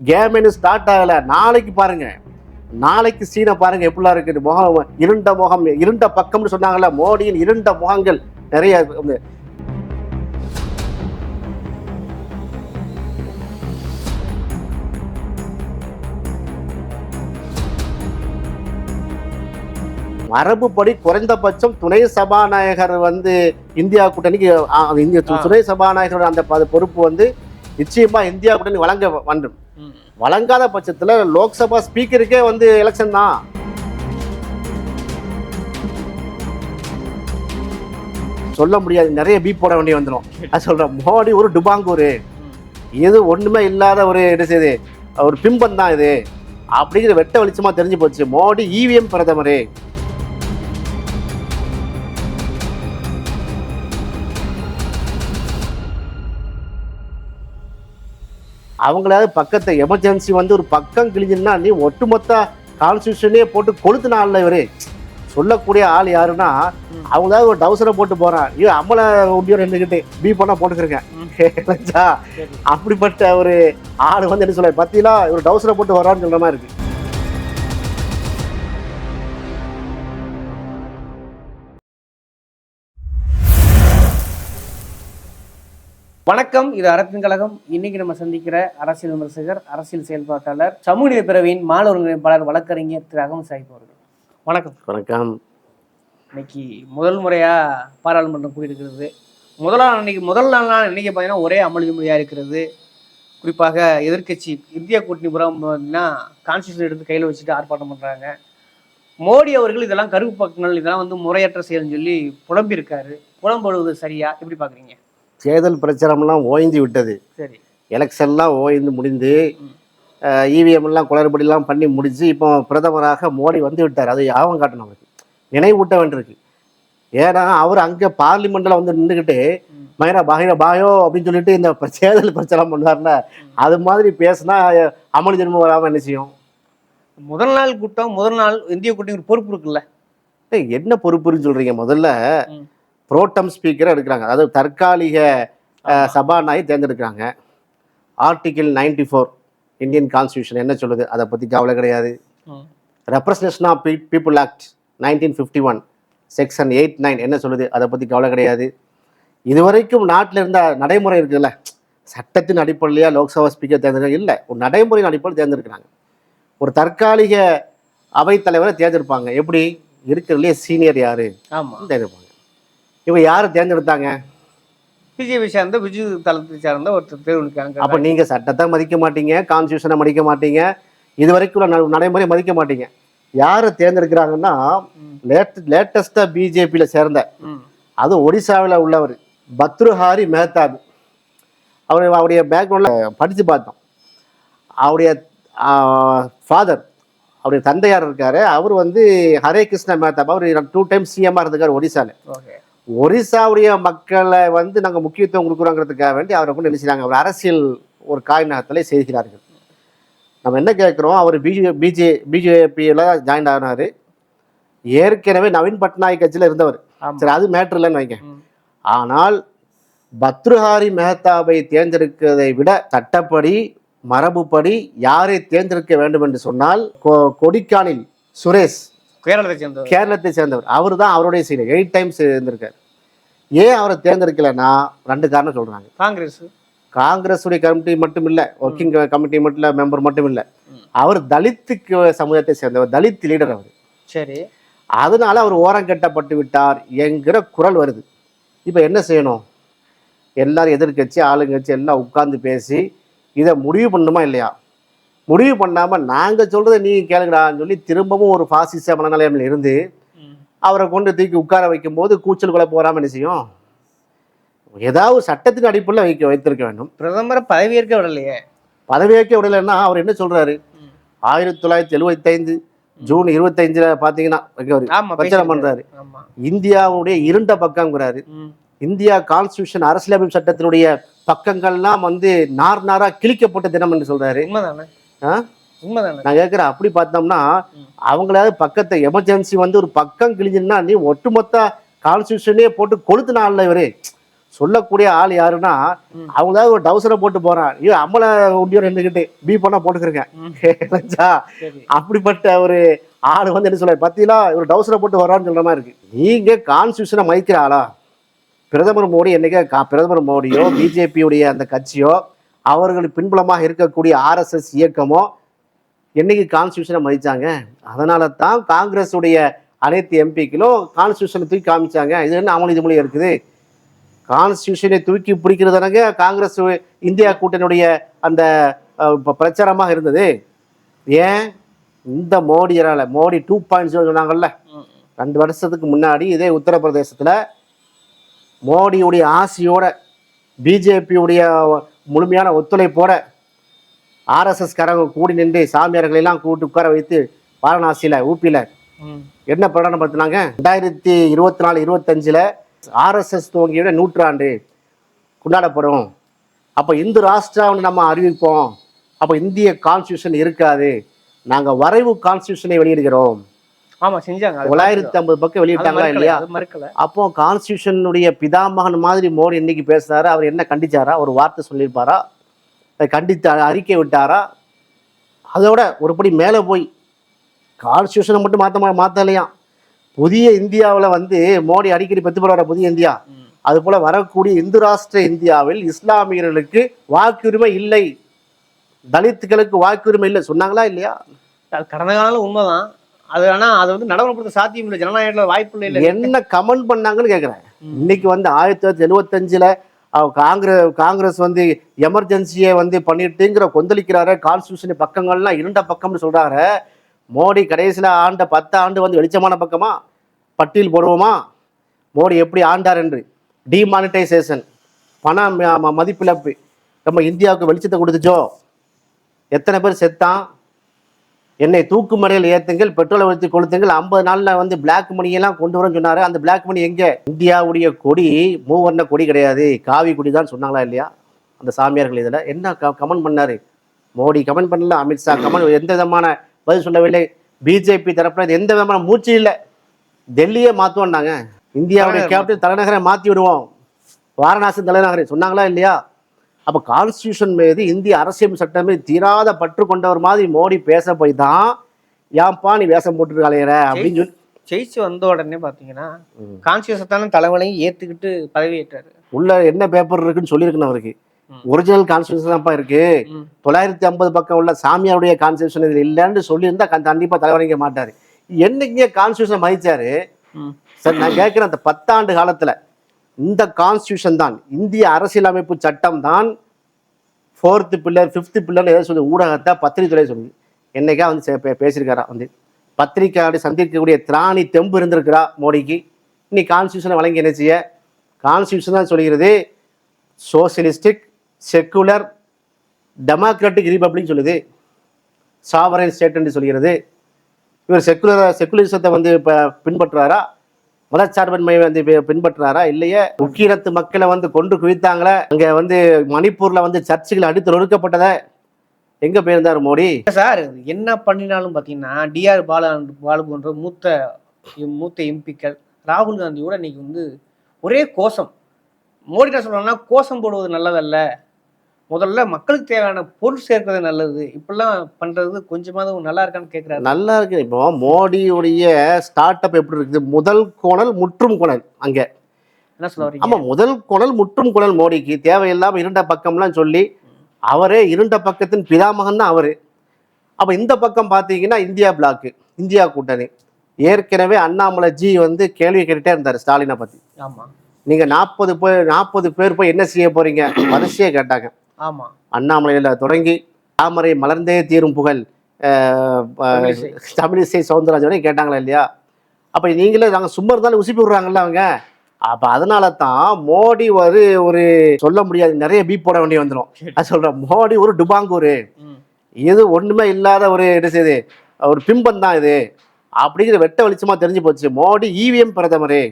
Game இன்னும் start ஆகல. நாளைக்கு பாருங்க. நாளைக்கு சீனை பாருங்க எப்படிலாம் இருக்குது முகம் இருண்ட முகம் இருண்ட பக்கம்னு சொன்னாங்கல்ல மோடியின் இருண்ட முகங்கள் நிறைய மரபுப்படி குறைந்தபட்சம் துணை சபாநாயகர் வந்து இந்தியா கூட்டணிக்கு இந்திய. துணை சபாநாயகரோட அந்த பொறுப்பு வந்து நிச்சயமா இந்தியா கூட்டணி வழங்க வேண்டும். வழங்காத பட்சத்தில் லோக்சபா ஸ்பீக்கருக்கே வந்து எலெக்ஷன் தான். சொல்ல முடியாது நிறைய பீப் போட வேண்டிய வந்துடும் அது சொல்கிறேன் மோடி ஒரு டுபாங்கூரு. இது ஒன்றுமே இல்லாத ஒரு என்ன செய்யுது ஒரு பிம்பம் தான் இது. அப்படிங்கிற வெட்ட வெளிச்சமாக தெரிஞ்சு போச்சு. மோடி இவிஎம் பிரதமர். அவங்களாவது பக்கத்தை எமர்ஜென்சி வந்து ஒரு பக்கம் கிழிஞ்சுன்னா நீ ஒட்டுமொத்த கான்ஸ்டியூஷனே போட்டு கொளுத்து நாளில் இவரு. சொல்லக்கூடிய ஆள் யாருன்னா அவங்களாவது ஒரு டவுசரை போட்டு போறான். ஐயோ அம்மளை உண்டியோட இருந்துக்கிட்டு பீ பண்ணா போட்டுக்கிறேங்க? அப்படிப்பட்ட ஒரு ஆள் வந்து என்ன சொல்ல பத்திலா ஒரு டவுசரை போட்டு வரான்னு சொல்ற மாதிரி இருக்கு. வணக்கம் இது அறத்தின் கழகம். இன்னைக்கு நம்ம சந்திக்கிற அரசியல் விமர்சகர் அரசியல் செயல்பாட்டாளர் சமூக பிறவியின் மாணவர் ஒருங்கிணைப்பாளர் வழக்கறிஞர் திரு அகம் சாஹிப் அவர்கள். வணக்கம். வணக்கம். இன்னைக்கு முதல் முறையா பாராளுமன்றம் கூடியிருக்கிறது. முதலாம் அன்னைக்கு முதல் நாள் நாள் இன்னைக்கு பார்த்தீங்கன்னா ஒரே அமளி இருக்கிறது. குறிப்பாக எதிர்க்கட்சி இந்திய கூட்டணி புறம் பார்த்தீங்கன்னா கான்ஸ்டியூஷன் எடுத்து கையில் வச்சுட்டு ஆர்ப்பாட்டம் பண்றாங்க. மோடி அவர்கள் இதெல்லாம் கருப்பு பக்கங்கள் இதெல்லாம் வந்து முறையற்ற செயல்னு சொல்லி புலம்பியிருக்காரு. புலம்படுவது சரியா? எப்படி பாக்குறீங்க? தேர்தல் பிரச்சாரம்லாம் ஓய்ந்து விட்டது. சரி. எலெக்ஷன்லாம் ஓய்ந்து முடிந்து ம். இவிஎம் எல்லாம் குளறுபடிலாம் பண்ணி முடிச்சு இப்போ பிரதமராக மோடி வந்து விட்டார். அது யாபம் காட்டணும் அவருக்கு. நினைவூட்ட வேண்டியிருக்கு ஏன்னா அவர் அங்கே பார்லிமெண்ட்டில் வந்து நின்றுக்கிட்டு. மயிரா பாகிரா பாயோ அப்படின்னு சொல்லிட்டு இந்த தேர்தல் பிரச்சாரம் பண்ணார்ல அது மாதிரி பேசினா அமளி ஜென்மம் வராமல் என்ன செய்யும்? முதல் நாள் கூட்டம் முதல் நாள் இந்திய கூட்டணி பொறுப்பு இருக்குல்ல. என்ன பொறுப்புன்னு சொல்றீங்க முதல்ல. புரோட்டம் ஸ்பீக்கரை எடுக்கிறாங்க. அதாவது தற்காலிக அஹ், சபாநாயகர் தேர்ந்தெடுக்கிறாங்க. Article ninety four Indian constitution என்ன சொல்லுது? அதை பற்றி கவலை கிடையாது. Representation of people act nineteen fifty one section eight nine என்ன சொல்லுது? அதை பற்றி கவலை கிடையாது. இதுவரைக்கும் நாட்டில் இருந்த நடைமுறை இருக்குல்ல? சட்டத்தின் அடிப்படையிலையா லோக்சபா ஸ்பீக்கர் தேர்ந்தெடுக்க இல்லை. ஒரு நடைமுறையின் அடிப்படையில் தேர்ந்தெடுக்கிறாங்க. ஒரு தற்காலிக அவைத்தலைவரை தேர்ந்தெடுப்பாங்க. எப்படி? இருக்கிறதுலே சீனியர் யாரு? தேர்ந்தெடுப்பாங்க. இவங்க யாரை தேர்ந்தெடுத்தாங்க? பிஜேபி சார்ந்த பிஜு தளத்தை சார்ந்த ஒருத்தர் தேர்ந்தெடுக்காங்க அப்போ நீங்கள் சட்டத்தை மதிக்க மாட்டீங்க கான்ஸ்டியூஷனை மதிக்க மாட்டீங்க இது வரைக்கும் நடைமுறை மதிக்க மாட்டீங்க. யாரை தேர்ந்தெடுக்கிறாங்கன்னா. லேட் லேட்டஸ்ட்டாக பிஜேபியில் சேர்ந்த. அது ஒடிசாவில் உள்ளவர் பத்ருஹாரி மேத்தாப் அவர் அவருடைய பேக்ரவுண்டில் படித்து பார்த்தோம். அவருடைய ஃபாதர் அவருடைய தந்தையார் இருக்காரு. அவர் வந்து ஹரே கிருஷ்ண மேத்தாப் அவர் டூ டைம் சிஎம்மாக இருந்திருக்காரு ஒடிசாவில் ஓகே. ஒரிசாவுடைய மக்களை வந்து நாங்கள் முக்கியத்துவம் கொடுக்குறோங்கிறதுக்காக வேண்டி அவரை கொண்டு நினைச்சாங்க. அவர் அரசியல் ஒரு காய்நகத்தில் செய்கிறார்கள். நம்ம என்ன கேட்குறோம்? அவர் பிஜே பிஜே பிஜேபியில் ஜாயின் ஆனார். ஏற்கனவே நவீன் பட்நாயக் கட்சியில் இருந்தவர். சரி அது மேட்ரு இல்லைன்னு வைங்க. ஆனால் பத்ருஹாரி மெஹத்தாவை தேர்ந்தெடுக்கிறதை விட சட்டப்படி மரபுப்படி யாரை தேர்ந்தெடுக்க வேண்டும் என்று சொன்னால் கொடிக்கானில் சுரேஷ் கேரளத்தை சேர்ந்தவர். கேரளத்தை சேர்ந்தவர். அவர் தான் அவருடைய சீனியர் எயிட் டைம்ஸ் இருந்திருக்காரு ஏன் அவரை தேர்ந்தெடுக்கலைன்னா ரெண்டு காரணம் சொல்றாங்க. காங்கிரஸ். காங்கிரஸ் உடைய கமிட்டி மட்டும் இல்லை ஒர்க்கிங் கமிட்டி மட்டும் இல்லை மெம்பர் மட்டும் இல்லை. அவர் தலித்துக்கு சமூகத்தை சேர்ந்தவர் தலித் லீடர் அவர். சரி. அதனால அவர் ஓரங்கட்டப்பட்டு விட்டார் என்கிற குரல் வருது. இப்போ என்ன செய்யணும்? எல்லாரும் எதிர்க்கட்சி ஆளுங்கட்சி எல்லாம் உட்கார்ந்து பேசி இதை முடிவு பண்ணுமா இல்லையா? முடிவு பண்ணாமல் நாங்கள் சொல்கிறத நீ கேளுங்கடான்னு சொல்லி திரும்பவும் ஒரு பாசிச மனநிலைமையில் இருந்து. அவரை கொண்டு தூக்கி உட்கார வைக்கும்போது கூச்சல் குழப்பம் வராமல் என்ன செய்யும்? ஏதாவது சட்டத்தின் அடிப்படையில் வைக்க வைத்திருக்க வேண்டும். பிரதமரை பதவியேற்க விடலையே. பதவியேற்க விடலைன்னா அவர் என்ன சொல்றாரு? ம். ஆயிரத்தி தொள்ளாயிரத்தி எழுபத்தைந்து ஜூன் இருபத்தைந்துல பார்த்தீங்கன்னா. பண்றாரு. ஆமா. இந்தியாவுடைய இருண்ட பக்கம்ங்கிறாரு. ம். இந்தியா கான்ஸ்டியூஷன் அரசியலமைப்பு சட்டத்தினுடைய பக்கங்கள்லாம் வந்து நார் நாரா கிழிக்கப்பட்ட தினம் என்று சொல்றாரு. நான் கேட்குறேன் அப்படி பார்த்தோம்னா. அவங்களாவது பக்கத்தை எமர்ஜென்சி வந்து ஒரு பக்கம் கிழிஞ்சுன்னா நீ ஒட்டுமொத்த கான்ஸ்டியூஷனே போட்டு கொளுத்து நாளில் இவரு. சொல்லக்கூடிய ஆள் யாருன்னா. அவங்களாவது ஒரு டவுசரை போட்டு போறான். ஐயோ அம்மளை உண்டியோர் இருந்துகிட்டு பி பண்ணா. சரி. அப்படிப்பட்ட ஒரு ஆள் வந்து என்ன சொல்ல பத்திலா ஒரு டவுசரை போட்டு வரான்னு சொல்ற மாதிரி இருக்கு. நீங்க கான்ஸ்டியூஷனை மதிக்கிற ஆளா? பிரதமர் மோடி என்னைக்கு பிரதமர் மோடியோ பிஜேபியுடைய அந்த கட்சியோ அவர்கள் பின்புலமாக இருக்கக்கூடிய ஆர்எஸ்எஸ் இயக்கமோ என்னைக்கு கான்ஸ்டியூஷனை மதித்தாங்க அதனால தான் காங்கிரஸுடைய அனைத்து எம்பிக்களும் கான்ஸ்டியூஷனை தூக்கி காமிச்சாங்க. இது என்ன அமளி மொழி இருக்குது? கான்ஸ்டியூஷனை தூக்கி பிடிக்கிறதுனாங்க காங்கிரஸ் இந்தியா கூட்டணியுடைய அந்த பிரச்சாரமாக இருந்தது. ஏன்? இந்த மோடியரால் மோடி டூ பாயிண்ட் oh சொன்னாங்கல்ல? ரெண்டு வருஷத்துக்கு முன்னாடி இதே உத்தரப்பிரதேசத்தில் மோடியுடைய ஆசையோட பிஜேபியுடைய முழுமையான ஒத்துழைப்போட ஆர்எஸ்எஸ் காரங்க கூடி நின்று சாமியார்களை எல்லாம் கூட்டு உட்கார வைத்து வாரணாசியில் ஊப்பியில். என்ன பிரகடனப்படுத்தினாங்க? ரெண்டாயிரத்தி இருபத்தி நாலு இருபத்தஞ்சில் ஆர்எஸ்எஸ் துவங்கியோட நூற்றாண்டு கொண்டாடப்படும். அப்போ இந்து ராஷ்டிரான்னு நம்ம அறிவிப்போம். அப்போ இந்திய கான்ஸ்டியூஷன் இருக்காது. நாங்கள் வரைவு கான்ஸ்டியூஷனை வெளியிடுகிறோம். ஆமா செஞ்சாங்க. தொள்ளாயிரத்தி ஐம்பது பக்கம் வெளியிட்டாங்களா இல்லையா? மறுக்கல அப்போ கான்ஸ்டியூஷனுடைய பிதாமகன் மாதிரி மோடி இன்னைக்கு பேசுறாரு? அவர் என்ன கண்டிச்சாரா? ஒரு வார்த்தை சொல்லியிருப்பாரா? கண்டித்து அறிக்கை விட்டாரா? அதோட ஒருபடி மேலே போய் கான்ஸ்டியூஷனை மட்டும் மாற்ற மாற்றலையா புதிய இந்தியாவில் வந்து மோடி அடிக்கடி பத்து போடுற புதிய இந்தியா. அது போல வரக்கூடிய இந்து ராஷ்டிர இந்தியாவில் இஸ்லாமியர்களுக்கு வாக்குரிமை இல்லை. தலித்துகளுக்கு வாக்குரிமை இல்லை. சொன்னாங்களா இல்லையா? கடந்த காலம் உண்மைதான். அது ஆனா அது வந்து நடைமுறைப்படுத்த சாத்தியம் இல்லை. ஜனநாயகத்தில் வாய்ப்பு இல்லை. என்ன கமெண்ட் பண்ணாங்கன்னு கேட்குறேன் இன்னைக்கு வந்து ஆயிரத்தி தொள்ளாயிரத்தி எழுபத்தஞ்சில் காங்கிரஸ் காங்கிரஸ் வந்து எமர்ஜென்சியை வந்து பண்ணிட்டுங்கிற கொந்தளிக்கிறாரு. கான்ஸ்டியூஷன் பக்கங்கள்லாம் இருண்ட பக்கம்னு சொல்கிறாரு மோடி கடைசியில் ஆண்ட பத்து ஆண்டு வந்து வெளிச்சமான பக்கமா? பட்டியல் போடுவோமா? மோடி எப்படி ஆண்டார் என்று? டிமானிட்டைசேஷன் பண மதிப்பிழப்பு. நம்ம இந்தியாவுக்கு வெளிச்சத்தை கொடுத்துச்சோ? எத்தனை பேர் செத்தான்? என்னை தூக்கு மறையில் ஏத்துங்கள் பெட்ரோலை ஊற்றி கொளுத்துங்கள். ஐம்பது நாள்ல வந்து பிளாக் மணியெல்லாம் கொண்டு வரேன்னு சொன்னாரு. அந்த பிளாக் மணி எங்க? இந்தியாவுடைய கொடி மூவர்ண கொடி கிடையாது. காவி கொடி தான் சொன்னாங்களா இல்லையா? அந்த சாமியார்கள் இதில். என்ன கமெண்ட் பண்ணாரு? மோடி கமெண்ட் பண்ணல அமித்ஷா கமெண்ட் எந்த விதமான பதில் சொல்லவில்லை. பிஜேபி தரப்புல எந்த விதமான மூச்சு இல்லை. டெல்லியே மாற்றுவோம்னாங்க இந்தியாவுடைய தலைநகர் கேபிட்டல் தலைநகரை மாற்றி விடுவோம். வாரணாசி தலைநகரை. சொன்னாங்களா இல்லையா? அப்போ கான்ஸ்டியூஷன் மீது இந்திய அரசியல் சட்டம் தீராத பற்று கொண்டவர் மாதிரி மோடி பேச போய் தான் ஏன்பா நீ வேஷம் போட்டு அலையிற அப்படின்னு சொல்லி ஜெயிச்சு வந்த உடனே பாத்தீங்கன்னா ம். கான்சியஸான தலைவலையும் ஏத்துக்கிட்டு பதவியேற்றாரு உள்ள என்ன பேப்பர் இருக்குன்னு சொல்லியிருக்கணும் அவருக்கு. ஒரிஜினல் கான்ஸ்டியூஷன் தான்ப்பா இருக்கு. தொள்ளாயிரத்தி ஐம்பது பக்கம் உள்ள சாமியாருடைய கான்ஸ்டியூஷன் இதில் இல்லைன்னு சொல்லியிருந்தா கண்- கண்டிப்பா தலைவரைக்க மாட்டாரு என்னைக்கு கான்ஸ்டியூஷன் மதிச்சாரு. சார் நான் கேட்குறேன் அந்த பத்தாண்டு காலத்துல இந்த கான்ஸ்டியூஷன் தான். இந்திய அரசியலமைப்பு சட்டம் தான் ஃபோர்த்து பில்லர் ஃபிஃப்த்து பில்லர்னு ஏதோ சொல்லி ஊடகத்தை பத்திரிகை சொல்லுது. என்னைக்கா வந்து சே- பேசியிருக்காரா? வந்து பத்திரிக்கையாடி சந்திக்கக்கூடிய திராணி தெம்பு இருந்திருக்கிறா மோடிக்கு. நீ கான்ஸ்டியூஷனை வழங்கி என்ன செய்ய? கான்ஸ்டியூஷன் தான் சொல்கிறது சோசியலிஸ்டிக் செக்குலர் டெமோக்ராட்டிக் ரிபப்ளிக் சொல்லுது. சாவரன் ஸ்டேட்னு சொல்கிறது இவர் செக்குலர் செக்குலரிசத்தை வந்து இப்போ பின்பற்றுறாரா? மதச்சார்பின்மை வந்து பின்பற்றுறாரா இல்லையே. உக்கீரத்து மக்களை வந்து கொண்டு குவித்தாங்களே. அங்க வந்து மணிப்பூர்ல வந்து சர்ச்சுகள் அடித்து நொறுக்கப்பட்டத. எங்க போயிருந்தார் மோடி? சார் என்ன பண்ணினாலும் பாத்தீங்கன்னா டிஆர் பாலா பாலு போன்ற மூத்த மூத்த எம்பிக்கள் ராகுல் காந்தியோட இன்னைக்கு வந்து ஒரே கோஷம். மோடி என்ன சொல்றாங்கன்னா கோஷம் போடுவது நல்லதல்ல. முதல்ல மக்களுக்கு தேவையான பொருள் சேர்க்கிறது நல்லது. இப்படிலாம் பண்றது கொஞ்சமாவது நல்லா இருக்கான்னு கேக்குறாரு. நல்லா இருக்கு. இப்போ மோடியுடைய ஸ்டார்ட் அப் எப்படி இருக்குது? முதல் கோணல் முற்றும் கோணல் அங்க. என்ன சொல்ல ஆமா வரீங்க முதல் குணல் முற்றும் குணல் மோடிக்கு. தேவையில்லாம இருண்ட பக்கம்லாம் சொல்லி அவரே இருண்ட பக்கத்தின் பிதாமகன் தான் அவரு. அப்ப இந்த பக்கம் பாத்தீங்கன்னா இந்தியா பிளாக் இந்தியா கூட்டணி. ஏற்கனவே அண்ணாமலை ஜி வந்து கேள்வி கேட்டுட்டே இருந்தார் ஸ்டாலினை பத்தி. ஆமா. நீங்க நாற்பது பேர் நாற்பது பேர் போய் என்ன செய்ய போறீங்க? வரிசையே கேட்டாங்க. ஆமா. அண்ணாமலையில தொடங்கி தாமரை மலர்ந்தே தீரும் புகழ் தமிழிசை. சவுந்தரராஜன் வரைக்கும் கேட்டாங்களா இல்லையா? அப்ப நீங்களே நாங்க சும்மா இருந்தாலும் உசுப்பி விடுறாங்கல்ல அவங்க. அப்ப அதனால தான் மோடி ஒரு ஒரு சொல்ல முடியாது நிறைய பீப் போட வேண்டிய வந்துடும் அது சொல்றேன் மோடி ஒரு டுபாங்கூரு. இது ஒண்ணுமே இல்லாத ஒரு என்ன செய்யுது? ஒரு பிம்பம் தான் இது. அப்படிங்கிற வெட்ட வெளிச்சமா தெரிஞ்சு போச்சு. மோடி இவிஎம் பிரதமரு.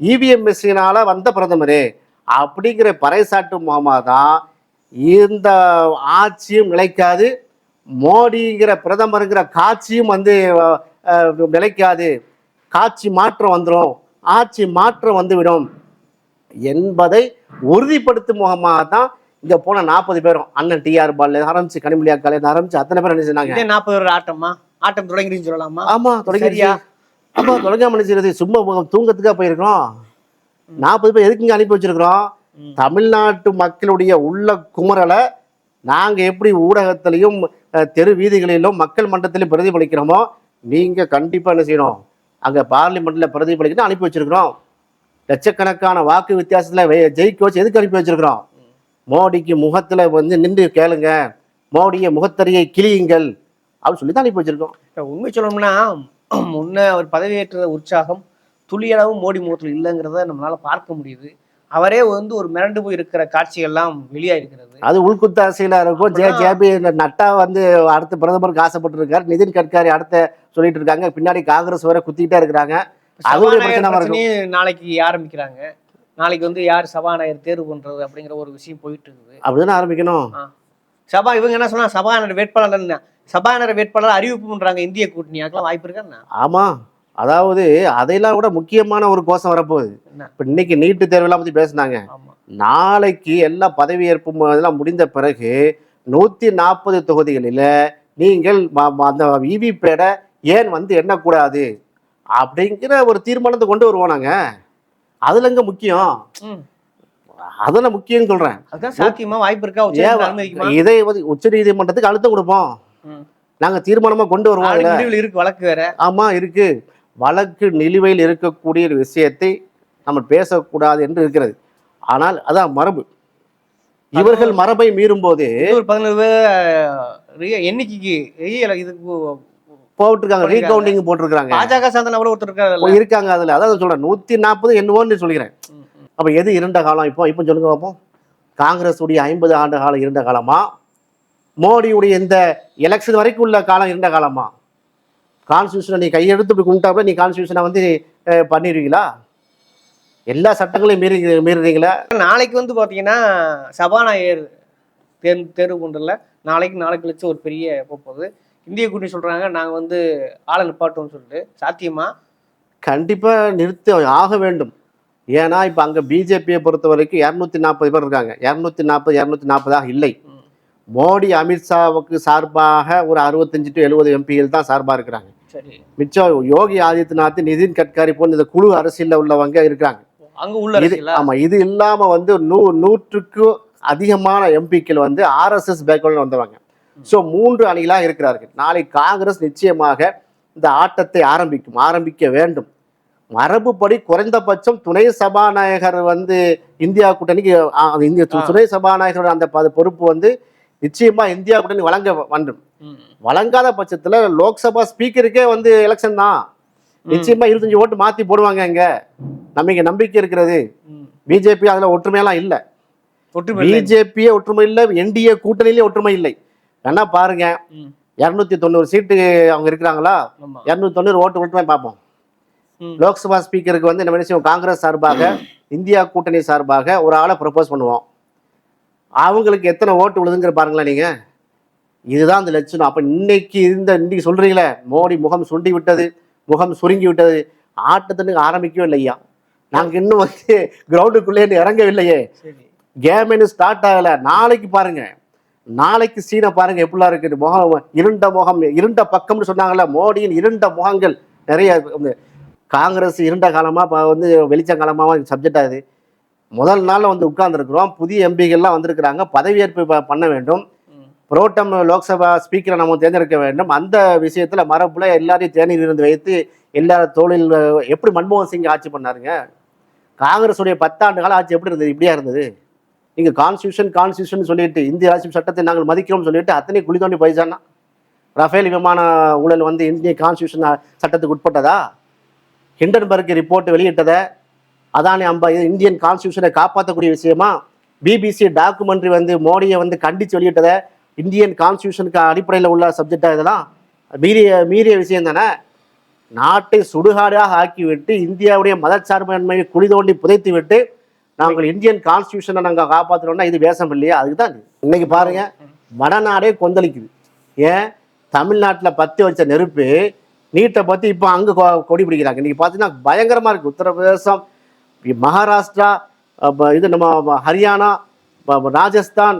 இவிஎம் மிஷினால வந்த பிரதமரு. அப்படிங்கிற பறைசாட்டு மாமா தான் இந்த ஆட்சியும் நிலைக்காது. மோடிங்கிற பிரதமருங்கிற காட்சியும் வந்து நிலைக்காது. காட்சி மாற்றம் வந்துடும் ஆட்சி மாற்றம் வந்துவிடும். என்பதை உறுதிப்படுத்தும் முகமாக தான் இங்க போன நாற்பது பேரும் அண்ணன் டிஆர் பால் ஆரம்பிச்சு கனிமொழி அக்கால ஆரம்பிச்சு அத்தனை பேர் என்ன செஞ்சாங்க? நாற்பது ஒரு ஆட்டமா? ஆட்டம் தொடங்கிருன்னு சொல்லலாமா? ஆமா தொடங்கி சரியா? ஆமா தொடங்காம நினைச்சிருது சும்மா உங்க தூங்கத்துக்கா போயிருக்கோம் நாற்பது பேர் எதுக்குங்க அனுப்பி வச்சிருக்கிறோம். தமிழ்நாட்டு மக்களுடைய உள்ள குமரலை நாங்க எப்படி ஊடகத்திலையும் தெரு வீதிகளிலும் மக்கள் மன்றத்திலும் பிரதிபலிக்கிறோமோ நீங்க கண்டிப்பா என்ன செய்யணும்? அங்க பார்லிமெண்ட்ல பிரதிபலிக்கணும் அனுப்பி வச்சிருக்கிறோம். லட்சக்கணக்கான வாக்கு வித்தியாசத்துல ஜெயிக்க வச்சு எதுக்கு அனுப்பி வச்சிருக்கிறோம்? மோடிக்கு முகத்துல வந்து நின்று கேளுங்க. மோடிய முகத்தறியை கிளியுங்கள் அப்படின்னு சொல்லி தான் அனுப்பி வச்சிருக்கோம். உண்மை சொல்லணும்னா முன்ன அவர் பதவியேற்ற உற்சாகம் துளியளவு மோடி முகத்தில் இல்லைங்கிறத நம்மளால பார்க்க முடியுது. அவரே வந்து ஒரு மிரண்டு போய் இருக்கிற காட்சிகள்லாம் வெளியாயிருக்கிறது. அது உள்குத்து அரசியலா இருக்கும் ஜே ஜேபி நட்டா வந்து அடுத்த பிரதமருக்கு ஆசைப்பட்டு இருக்காரு நிதின் கட்காரி அடுத்த சொல்லிட்டு இருக்காங்க பின்னாடி காங்கிரஸ் வர குத்திக்கிட்டே இருக்கிறாங்க. நாளைக்கு ஆரம்பிக்கிறாங்க. நாளைக்கு வந்து யார் சபாநாயகர் தேர்வு பண்றது அப்படிங்கிற ஒரு விஷயம் போயிட்டு இருக்குது அப்படிதானே ஆரம்பிக்கணும். சபா இவங்க என்ன சொன்னா சபாநாயகர் வேட்பாளர் சபாநாயகர் வேட்பாளர் அறிவிப்பு பண்றாங்க இந்திய கூட்டணி அதுக்கெல்லாம் வாய்ப்பு இருக்கா ஆமா. அதாவது அதையெல்லாம் கூட முக்கியமான ஒரு கோஷம் வரப்போகுது? இப்ப இன்னைக்கு நீட்டு தேர்வெல்லாம் பத்தி பேசுனாங்க. நாளைக்கு எல்லா பதவியேற்பு இதெல்லாம் முடிந்த பிறகு நூத்தி நாற்பது தொகுதிகளில நீங்கள் அந்த விவிபேடை ஏன் வந்து எண்ணக்கூடாது? அப்படிங்கிற ஒரு தீர்மானத்தை கொண்டு வருவோம் நாங்க. அதுல எங்க முக்கியம். அதுல முக்கியம் சொல்றேன். அதுதான் சாத்தியமா வாய்ப்பு இருக்கா? இதை வந்து உச்ச நீதிமன்றத்துக்கு அழுத்தம் கொடுப்போம். ம். நாங்க தீர்மானமா கொண்டு வருவோம் இருக்கு வழக்கு வேற. ஆமா இருக்கு. வழக்கு நிலுவையில் இருக்கக்கூடிய ஒரு விஷயத்தை நம்ம பேசக்கூடாது என்று இருக்கிறது. ஆனால் அதான் மரபு. இவர்கள் மரபை மீறும் போது ஒரு பதினோரு பேர் எண்ணிக்கைக்கு இதுக்கு போட்டிருக்காங்க. ரீகவுண்டிங் போட்டிருக்காங்க பாஜக சார்ந்த நபர் ஒருத்தர் இருக்காரு இருக்காங்க அதுல. அதான் சொல்றேன். நூத்தி நாற்பது என்னவோன்னு சொல்லிக்கிறேன். அப்ப எது இருண்ட காலம் இப்போ? இப்போ சொல்லுங்க பார்ப்போம் காங்கிரஸ் உடைய ஐம்பது ஆண்டு காலம் இருண்ட காலமா? மோடியுடைய இந்த எலெக்ஷன் வரைக்கும் உள்ள காலம் இருண்ட காலமா? கான்ஸ்டியூஷனை நீ கையெடுத்து இப்படி கும்பிட்டாப்புல நீ கான்ஸ்டியூஷனை வந்து பண்ணிடுவீங்களா எல்லா சட்டங்களையும் மீறி மீறுறீங்களா? நாளைக்கு வந்து பாத்தீங்கன்னா சபாநாயகர் தேர்வு தேர்வு பண்றதுல நாளைக்கு நாளைக்கு கழிச்சு ஒரு பெரிய போகுது இந்திய கூட்டணி சொல்றாங்க நாங்க வந்து ஆளை நிப்பாட்டோம்னு சொல்லிட்டு. சாத்தியமா? கண்டிப்பா நிறுத்த ஆக வேண்டும். ஏன்னா இப்ப அங்க பிஜேபியை பொறுத்த வரைக்கும் இரநூத்தி நாற்பது பேர் இருக்காங்க. இரநூத்தி நாற்பது இரநூத்தி நாற்பதாக இல்லை. மோடி அமித்ஷாவுக்கு சார்பாக ஒரு அறுபத்தஞ்சு டு எழுபது எம்பிகள் தான் சார்பா இருக்கிறாங்க. மிச்சம் யோகி ஆதித்யநாத் நிதின் கட்காரி போன்ற இந்த குழு அரசியல்ல உள்ளவங்க இருக்காங்க அங்க உள்ள இது அரசியலா? ஆமா இது இல்லாம வந்து நூ நூற்றுக்கு அதிகமான எம்பிக்கள் வந்து ஆர்எஸ்எஸ் பேக்ரவுண்ட் வந்தவங்க. ஸோ மூன்று அணிகளாக இருக்கிறார்கள். நாளை காங்கிரஸ் நிச்சயமாக இந்த ஆட்டத்தை ஆரம்பிக்கும் ஆரம்பிக்க வேண்டும். மரபுப்படி குறைந்தபட்சம் துணை சபாநாயகர் வந்து இந்தியா கூட்டணிக்கு இந்திய. துணை சபாநாயகர் அந்த பொறுப்பு வந்து நிச்சயமா இந்தியா கூட்டணி வழங்க வேண்டும். வழங்காத பட்சத்துல லோக்சபா ஸ்பீக்கருக்கே வந்து எலெக்ஷன் தான். நிச்சயமா இருபத்தஞ்சு ஓட்டு மாத்தி போடுவாங்க இங்க. நம்பிக்கை நம்பிக்கை இருக்கிறது. பிஜேபி அதுல ஒற்றுமையெல்லாம் இல்ல. பிஜேபியே ஒற்றுமை இல்லை என்டிஏ கூட்டணியிலே ஒற்றுமை இல்லை. வேணா பாருங்க. இருநூத்தி தொண்ணூறு சீட்டு அவங்க இருக்கிறாங்களா? இருநூத்தி தொண்ணூறு ஓட்டு ஒற்றுமை பார்ப்போம். லோக்சபா ஸ்பீக்கருக்கு வந்து நம்ம என்ன செய்வோம் காங்கிரஸ் சார்பாக இந்தியா கூட்டணி சார்பாக ஒரு ஆளை ப்ரப்போஸ் பண்ணுவோம். அவங்களுக்கு எத்தனை ஓட்டு விழுதுங்கிற பாருங்களேன் நீங்க. இதுதான் அந்த லட்சணம். அப்ப இன்னைக்கு இந்த இன்னைக்கு சொல்றீங்களே மோடி முகம் சுண்டி விட்டது முகம் சுருங்கி விட்டது ஆட்டத்துக்கு ஆரம்பிக்கவே இல்லையா? நாங்க இன்னும் வந்து கிரவுண்டுக்குள்ளே இறங்கவில்லையே. கேம் இன்னும் ஸ்டார்ட் ஆகல. நாளைக்கு பாருங்க. நாளைக்கு சீனை பாருங்க எப்படிலாம் இருக்குது. முகம் இருண்ட முகம் இருண்ட பக்கம்னு சொன்னாங்கல்ல மோடியின் இருண்ட முகங்கள். நிறைய காங்கிரஸ் இருண்ட காலமா இப்போ வந்து வெளிச்சங்காலமாக சப்ஜெக்ட் ஆகுது முதல் நாள்ல வந்து உட்கார்ந்துருக்குறோம். புதிய எம்பிகள்லாம் வந்திருக்கிறாங்க. பதவியேற்பு பண்ண வேண்டும். புரோட்டம் லோக்சபா ஸ்பீக்கரை நம்ம தேர்ந்தெடுக்க வேண்டும். அந்த விஷயத்துல மரபுல எல்லாரையும் தேநீர் இருந்து வைத்து எல்லா தொழில் எப்படி மன்மோகன் சிங் ஆட்சி பண்ணாருங்க? காங்கிரஸுடைய பத்தாண்டு கால ஆட்சி எப்படி இருந்தது? இப்படியா இருந்தது? நீங்க கான்ஸ்டியூஷன் கான்ஸ்டியூஷன் சொல்லிட்டு இந்திய அரசியல் சட்டத்தை நாங்கள் மதிக்கிறோம் சொல்லிட்டு அத்தனை குழி தோண்டி போயிச்சானா ரஃபேல் விமான ஊழல் வந்து இந்திய கான்ஸ்டியூஷன் சட்டத்துக்கு உட்பட்டதா? ஹிண்டன்பர்க் ரிப்போர்ட் வெளியிட்டதை அதானி அம்பா இது இந்தியன் கான்ஸ்டியூஷனை காப்பாற்றக்கூடிய விஷயமா? பிபிசி டாக்குமெண்ட்ரி வந்து மோடியை வந்து கண்டித்து வெளியிட்டதை இந்தியன் கான்ஸ்டியூஷனுக்கு அடிப்படையில் உள்ள சப்ஜெக்டாக இதெல்லாம். மீறிய மீறிய விஷயம் தானே? நாட்டை சுடுகாடாக ஆக்கிவிட்டு இந்தியாவுடைய மதச்சார்பின்மையை குழி தோண்டி புதைத்து விட்டு நாங்கள் இந்தியன் கான்ஸ்டியூஷனை நாங்கள் காப்பாற்றணும்னா இது வேஷம் இல்லையா? அதுக்கு தான் இன்னைக்கு பாருங்க வடநாடே கொந்தளிக்குது. ஏன்? தமிழ்நாட்டில் பற்றி வச்ச நெருப்பு நீட்டை பற்றி இப்போ அங்கே கொடி பிடிக்கிறாங்க. இன்றைக்கி பார்த்தீங்கன்னா பயங்கரமாக இருக்குது உத்தரப்பிரதேசம் மகாராஷ்டிரா இது நம்ம ஹரியானா ராஜஸ்தான்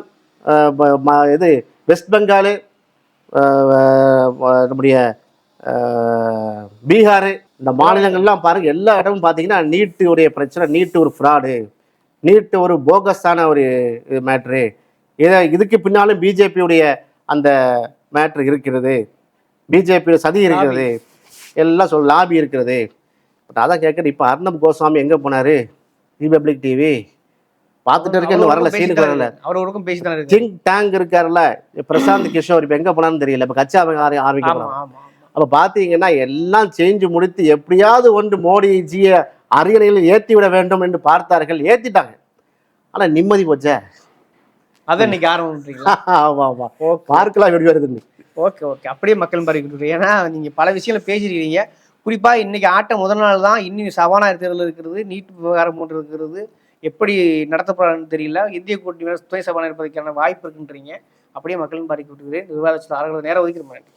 இது வெஸ்ட் பெங்காலு நம்முடைய பீகார் இந்த மாநிலங்கள்லாம் பாருங்க எல்லா இடமும் பார்த்தீங்கன்னா நீட்டு உடைய பிரச்சனை நீட்டு ஒரு ஃப்ராடு நீட்டு ஒரு போகஸான ஒரு மேட்ரு. இதை இதுக்கு பின்னாலும் பிஜேபியுடைய அந்த மேட்ரு இருக்கிறது. பிஜேபி சதி இருக்கிறது. எல்லாம் சொல் லாபி இருக்கிறது. பட் அதான் கேட்குறேன் இப்போ அர்ணப் கோஸ்வாமி எங்கே போனார்? Republic TV. பார்த்துட்டு இருக்க இன்னும் வரல சீனுக்கு வரல. அவர் ஒருக்கும் பேசி தானே திங்க் டேங்க் இருக்காருல்ல பிரசாந்த் கிஷோர் இப்போ எங்கே போனான்னு தெரியல இப்போ கட்சி அவங்க ஆர- ஆரம்பிக்க ஆமா போறாங்க. ஆமா அப்போ பார்த்தீங்கன்னா எல்லாம் சேஞ்சு முடித்து எப்படியாவது ஒன்று மோடிஜியை அரியணையில் ஏற்றி விட வேண்டும் என்று பார்த்தார்கள். ஏற்றிட்டாங்க ஆனால் நிம்மதி போச்சே. அதான் இன்னைக்கு ஆரம்பிக்கிறீங்களா ஆமா ஆமா. பார்க்கலாம் எப்படி வருதுன்னு ஓகே ஓகே. அப்படியே மக்கள் பாதிக்கிட்டு ஏன்னா நீங்க பல விஷயங்களை பேசிருக்கீங்க குறிப்பா இன்னைக்கு ஆட்டம் முதல் நாள் தான் இன்னும் சபாநாயகர் தேர்தல் இருக்கிறது நீட் விவகாரம் ஒன்று இருக்கிறது. எப்படி நடத்தப்படுறான்னு தெரியல. இந்திய கூட்டணி துணை சபாநாயகர் பதவிக்கான வாய்ப்பு இருக்குன்றீங்க. அப்படியே மக்களின் பாதிக்கிட்டு விவாதத்தில் ஆறுகளை நேரம் ஒதுக்கிற நன்றி.